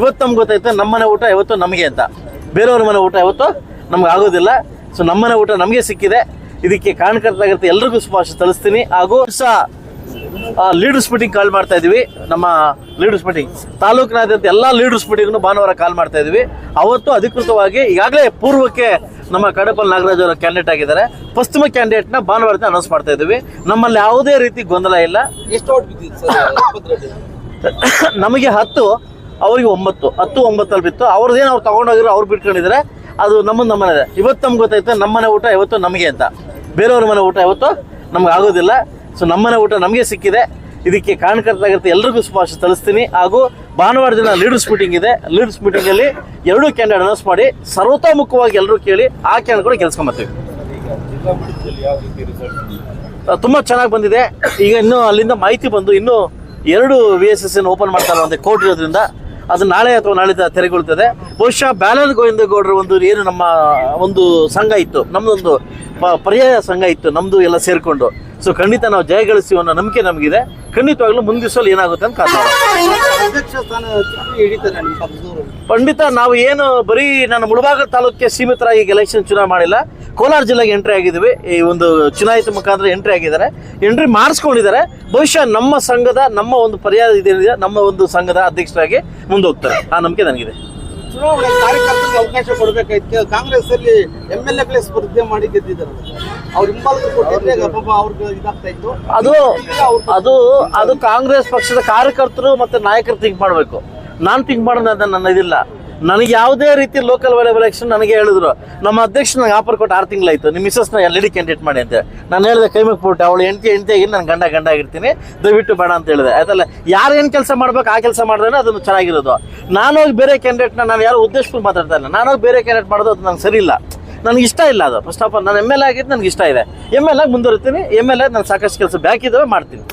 ಇವತ್ತು ನಮ್ಗೆ ಗೊತ್ತಾಯ್ತು ನಮ್ಮನೆ ಊಟ ಇವತ್ತು ನಮಗೆ ಅಂತ. ಬೇರೆಯವ್ರ ಮನೆ ಊಟ ಇವತ್ತು ನಮ್ಗೆ ಆಗೋದಿಲ್ಲ. ಸೊ ನಮ್ಮನೆ ಊಟ ನಮಗೆ ಸಿಕ್ಕಿದೆ. ಇದಕ್ಕೆ ಕಾರಣಕರ್ತರಾಗಿರುತ್ತೆ ಎಲ್ರಿಗೂ ಶುಭಾಶಯ ತಲಿಸ್ತೀನಿ ಹಾಗೂ ಸಹ ಲೀಡರ್ಸ್ ಮೀಟಿಂಗ್ ಕಾಲ್ ಮಾಡ್ತಾ ಇದೀವಿ. ನಮ್ಮ ಲೀಡರ್ಸ್ ಮೀಟಿಂಗ್ ತಾಲೂಕಿನಾದ್ಯಂತ ಎಲ್ಲ ಲೀಡರ್ಸ್ ಮೀಟಿಂಗ್ನು ಭಾನುವಾರ ಕಾಲ್ ಮಾಡ್ತಾ ಇದೀವಿ. ಅವತ್ತು ಅಧಿಕೃತವಾಗಿ ಈಗಾಗಲೇ ಪೂರ್ವಕ್ಕೆ ನಮ್ಮ ಕಡಪಲ್ ನಾಗರಾಜ್ ಅವರ ಕ್ಯಾಂಡಿಡೇಟ್ ಆಗಿದ್ದಾರೆ. ಪಶ್ಚಿಮ ಕ್ಯಾಂಡಿಡೇಟ್ನ ಭಾನುವಾರ ಅನೌನ್ಸ್ ಮಾಡ್ತಾ ಇದೀವಿ. ನಮ್ಮಲ್ಲಿ ಯಾವುದೇ ರೀತಿ ಗೊಂದಲ ಇಲ್ಲ. ಎಷ್ಟು ನಮಗೆ ಹತ್ತು ಅವರಿಗೆ ಒಂಬತ್ತು, ಹತ್ತು, ಒಂಬತ್ತಲ್ಲಿ ಬಿತ್ತು. ಅವ್ರದ್ದೇನು ಅವ್ರು ತೊಗೊಂಡೋಗಿರೋ ಅವ್ರು ಬಿಟ್ಕೊಂಡಿದ್ದಾರೆ. ಅದು ನಮ್ಮದು ನಮ್ಮನೆ ಇವತ್ತು ನಮ್ಗೆ ಗೊತ್ತಾಯ್ತು ನಮ್ಮನೆ ಊಟ ಇವತ್ತು ನಮಗೆ ಅಂತ. ಬೇರೆಯವ್ರ ಮನೆ ಊಟ ಇವತ್ತು ನಮ್ಗೆ ಆಗೋದಿಲ್ಲ. ಸೊ ನಮ್ಮನೆ ಊಟ ನಮಗೆ ಸಿಕ್ಕಿದೆ. ಇದಕ್ಕೆ ಕಾರಣಕರ್ತರಾಗಿರುತ್ತೆ ಎಲ್ರಿಗೂ ಶುಭಾಶಯ ತಲಿಸ್ತೀನಿ ಹಾಗೂ ಭಾನುವಾರ ದಿನ ಲೀಡರ್ಸ್ ಮೀಟಿಂಗ್ ಇದೆ. ಲೀಡರ್ಸ್ ಮೀಟಿಂಗಲ್ಲಿ ಎರಡೂ ಕ್ಯಾಂಡಿಡೇಟ್ ಅನೌನ್ಸ್ ಮಾಡಿ ಸರ್ವತೋಮುಖವಾಗಿ ಎಲ್ಲರೂ ಕೇಳಿ ಆ ಕ್ಯಾಂಡ್ ಕೂಡ ಗೆಲ್ಸ್ಕೊಂಬರ್ತೀವಿ ತುಂಬ ಚೆನ್ನಾಗಿ ಬಂದಿದೆ. ಈಗ ಇನ್ನೂ ಅಲ್ಲಿಂದ ಮಾಹಿತಿ ಬಂದು ಇನ್ನೂ ಎರಡು ವಿ ಎಸ್ ಎಸ್ ಓಪನ್ ಮಾಡ್ತಾರೆ ಒಂದು ಕೋರ್ಟ್ ಇರೋದ್ರಿಂದ ಅದು ನಾಳೆ ಅಥವಾ ನಾಳೆ ತೆರೆಗೊಳ್ತದೆ. ಬಹುಶಃ ಬ್ಯಾಲನ್ ಗೋವಿಂದ ಗೌಡರ ಒಂದು ಏನು ನಮ್ಮ ಒಂದು ಸಂಘ ಇತ್ತು. ನಮ್ಮದೊಂದು ಪರ್ಯಾಯ ಸಂಘ ಇತ್ತು. ನಮ್ಮದು ಎಲ್ಲ ಸೇರಿಕೊಂಡು. ಸೊ ಖಂಡಿತ ನಾವು ಜಯ ಗಳಿಸಿ ಅನ್ನೋ ನಂಬಿಕೆ ನಮಗಿದೆ. ಖಂಡಿತವಾಗ್ಲೂ ಮುಂದಿಸಲು ಏನಾಗುತ್ತೆ ಅಂತ ಕಾರಣ ಖಂಡಿತ ನಾವು ಏನು ಬರೀ ನಾನು ಮುಳಬಾಗ ತಾಲೂಕಿಗೆ ಸೀಮಿತರಾಗಿ ಎಲೆಕ್ಷನ್ ಚುನಾವಣೆ ಮಾಡಿಲ್ಲ. ಕೋಲಾರ ಜಿಲ್ಲೆಗೆ ಎಂಟ್ರಿ ಆಗಿದ್ದೀವಿ ಈ ಒಂದು ಚುನಾಯಿತ ಮುಖಾಂತರ ಎಂಟ್ರಿ ಆಗಿದ್ದಾರೆ. ಎಂಟ್ರಿ ಮಾಡಿಸ್ಕೊಂಡಿದ್ದಾರೆ. ಬಹುಶಃ ನಮ್ಮ ಸಂಘದ ನಮ್ಮ ಒಂದು ಪರ್ಯಾಯ ಇದೇನಿದೆ ನಮ್ಮ ಒಂದು ಸಂಘದ ಅಧ್ಯಕ್ಷರಾಗಿ ಮುಂದೆ ಹೋಗ್ತಾರೆ ಆ ನಂಬಿಕೆ ನನಗಿದೆ. ಚುನಾವಣೆ ಕಾರ್ಯಕರ್ತರಿಗೆ ಅವಕಾಶ ಕೊಡಬೇಕಾಯ್ತು. ಕಾಂಗ್ರೆಸ್ ಅಲ್ಲಿ ಎಂ ಎಲ್ ಎಗಳೇ ಸ್ಪರ್ಧೆ ಮಾಡಿ ಗೆದ್ದಿದ್ದಾರೆ. ಅವ್ರ ಹಿಂಬಾಲಕರು ಕೊಟ್ಟಿದ್ರೆ ಪಾಪ ಅವ್ರಿಗೆ ಇದಾಗ್ತಾ ಇತ್ತು ಅದು ಅದು ಅದು ಕಾಂಗ್ರೆಸ್ ಪಕ್ಷದ ಕಾರ್ಯಕರ್ತರು ಮತ್ತೆ ನಾಯಕರು ಥಿಂಕ್ ಮಾಡಬೇಕು. ನಾನು ಥಿಂಕ್ ಮಾಡೋದು ನನ್ನ ಇದಿಲ್ಲ. ನನಗೆ ಯಾವುದೇ ರೀತಿ ಲೋಕಲ್ ವೆಲೆ ಎಲೆಕ್ಷನ್ ನನಗೆ ಹೇಳಿದ್ರು. ನಮ್ಮ ಅಧ್ಯಕ್ಷ ನಂಗೆ ಆಫರ್ ಕೊಟ್ಟು ಆರು ತಿಂಗಳಾಯ್ತು. ನಿಮ್ಮ ಮಿಸಸ್ನ ಇಡಿ ಕ್ಯಾಂಡಿಡೇಟ್ ಮಾಡಿ ಅಂತ. ನಾನು ಹೇಳಿದೆ, ಕೈ ಮುಗ್ಬಿಟ್ಟು ಅವಳು ಹೆಂಡತಿ ಆಗಿ ನಾನು ಗಂಡ ಗಂಡ ಆಗಿರ್ತೀನಿ. ದಯವಿಟ್ಟು ಬೇಡ ಅಂತ ಹೇಳಿದೆ. ಅದಲ್ಲ ಯಾರು ಏನು ಕೆಲಸ ಮಾಡ್ಬೇಕು, ಆ ಕೆಲಸ ಮಾಡಿದ್ರೆ ಅದನ್ನು ಚೆನ್ನಾಗಿರೋದು. ನಾನು ಹೋಗಿ ಬೇರೆ ಕ್ಯಾಂಡಿಡೇಟ್ನ ನಾನು ಯಾರು ಉದ್ದೇಶಕ್ಕೂ ಮಾತಾಡ್ತಾ ಇಲ್ಲ. ನಾನು ಹೋಗಿ ಬೇರೆ ಕ್ಯಾಂಡಿಡೇಟ್ ಮಾಡೋದು ಅದು ನಂಗೆ ಸರಿ ಇಲ್ಲ ನನಗೆ ಇಷ್ಟ ಇಲ್ಲ ಅದು. ಫಸ್ಟ್ ಆಫ್ ಆಲ್ ನಾನು ಎಂ ಎಲ್ ಎ ಆಗಿದ್ದು ನನಗೆ ಇಷ್ಟ ಇದೆ. ಎಂ ಎಲ್ ಆಗಿ ಮುಂದುವರಿತೀನಿ. ಎಂ ಎಲ್ ಎ ನಾನು ಸಾಕಷ್ಟು ಕೆಲಸ ಬ್ಯಾಕ್ ಇದ್ದಾವೆ ಮಾಡ್ತೀನಿ.